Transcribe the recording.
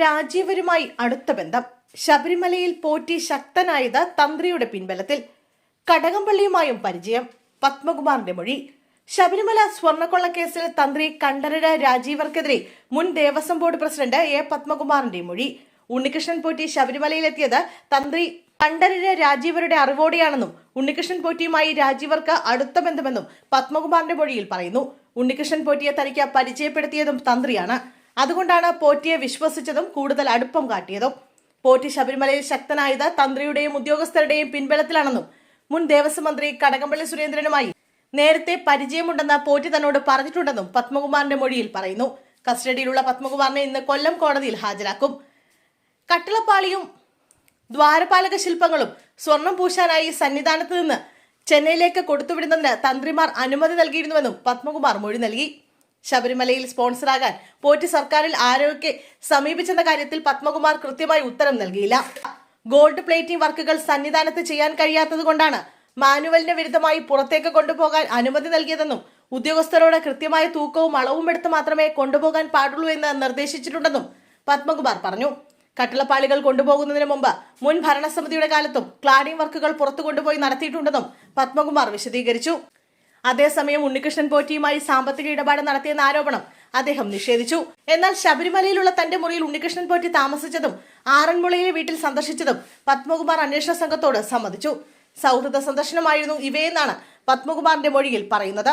രാജീവരുമായി അടുത്ത ബന്ധം. ശബരിമലയിൽ പോറ്റി ശക്തനായത് തന്ത്രിയുടെ പിൻബലത്തിൽ. കടകംപള്ളിയുമായും പരിചയം. പത്മകുമാറിന്റെ മൊഴി. ശബരിമല സ്വർണക്കൊള്ള കേസിൽ തന്ത്രി കണ്ഠരര് രാജീവർക്കെതിരെ മുൻ ദേവസ്വം ബോർഡ് പ്രസിഡന്റ് എ പത്മകുമാറിന്റെ മൊഴി. ഉണ്ണികൃഷ്ണൻ പോറ്റി ശബരിമലയിലെത്തിയത് തന്ത്രി കണ്ഠരര് രാജീവരുടെ അറിവോടെയാണെന്നും ഉണ്ണികൃഷ്ണൻ പോറ്റിയുമായി രാജീവർക്ക് അടുത്ത ബന്ധമെന്നും പത്മകുമാറിന്റെ മൊഴിയിൽ പറയുന്നു. ഉണ്ണികൃഷ്ണൻ പോറ്റിയെ തനിക്ക് പരിചയപ്പെടുത്തിയതും തന്ത്രിയാണ്. അതുകൊണ്ടാണ് പോറ്റിയെ വിശ്വസിച്ചതും കൂടുതൽ അടുപ്പം കാട്ടിയതും. പോറ്റി ശബരിമലയിൽ ശക്തനായത് തന്ത്രിയുടെയും ഉദ്യോഗസ്ഥരുടെയും പിൻബലത്തിലാണെന്നും മുൻ ദേവസ്വം മന്ത്രി കടകംപള്ളി സുരേന്ദ്രനുമായി നേരത്തെ പരിചയമുണ്ടെന്ന് പോറ്റി തന്നോട് പറഞ്ഞിട്ടുണ്ടെന്നും പത്മകുമാറിന്റെ മൊഴിയിൽ പറയുന്നു. കസ്റ്റഡിയിലുള്ള പത്മകുമാറിനെ ഇന്ന് കൊല്ലം കോടതിയിൽ ഹാജരാക്കും. കട്ടിളപ്പാളിയും ദ്വാരപാലക ശില്പങ്ങളും സ്വർണം പൂശാനായി സന്നിധാനത്ത് നിന്ന് ചെന്നൈയിലേക്ക് കൊടുത്തുവിടുന്നതിന് തന്ത്രിമാർ അനുമതി നൽകിയിരുന്നുവെന്നും പത്മകുമാർ മൊഴി നൽകി. ശബരിമലയിൽ സ്പോൺസറാകാൻ പോറ്റി സർക്കാരിൽ ആരോഗ്യ സമീപിച്ചെന്ന കാര്യത്തിൽ പത്മകുമാർ കൃത്യമായി ഉത്തരം നൽകിയില്ല. ഗോൾഡ് പ്ലേറ്റിംഗ് വർക്കുകൾ സന്നിധാനത്ത് ചെയ്യാൻ കഴിയാത്തതുകൊണ്ടാണ് മാനുവലിന് വിരുദ്ധമായി പുറത്തേക്ക് കൊണ്ടുപോകാൻ അനുമതി നൽകിയതെന്നും ഉദ്യോഗസ്ഥരോട് കൃത്യമായ തൂക്കവും അളവും എടുത്ത് മാത്രമേ കൊണ്ടുപോകാൻ പാടുള്ളൂ എന്ന് നിർദ്ദേശിച്ചിട്ടുണ്ടെന്നും പത്മകുമാർ പറഞ്ഞു. കട്ടിളപ്പാളികൾ കൊണ്ടുപോകുന്നതിന് മുമ്പ് മുൻ ഭരണസമിതിയുടെ കാലത്തും ക്ലാഡിംഗ് വർക്കുകൾ പുറത്തു കൊണ്ടുപോയി നടത്തിയിട്ടുണ്ടെന്നും പത്മകുമാർ വിശദീകരിച്ചു. അതേസമയം ഉണ്ണികൃഷ്ണൻ പോറ്റിയുമായി സാമ്പത്തിക ഇടപാട് നടത്തിയെന്ന ആരോപണം അദ്ദേഹം നിഷേധിച്ചു. എന്നാൽ ശബരിമലയിലുള്ള തന്റെ മുറിയിൽ ഉണ്ണികൃഷ്ണൻ പോറ്റി താമസിച്ചതും ആറന്മുളയിലെ വീട്ടിൽ സന്ദർശിച്ചതും പത്മകുമാർ അന്വേഷണ സംഘത്തോട് സമ്മതിച്ചു. സൗഹൃദ സന്ദർശനമായിരുന്നു ഇവയെന്നാണ് പത്മകുമാറിന്റെ മൊഴിയിൽ പറയുന്നത്.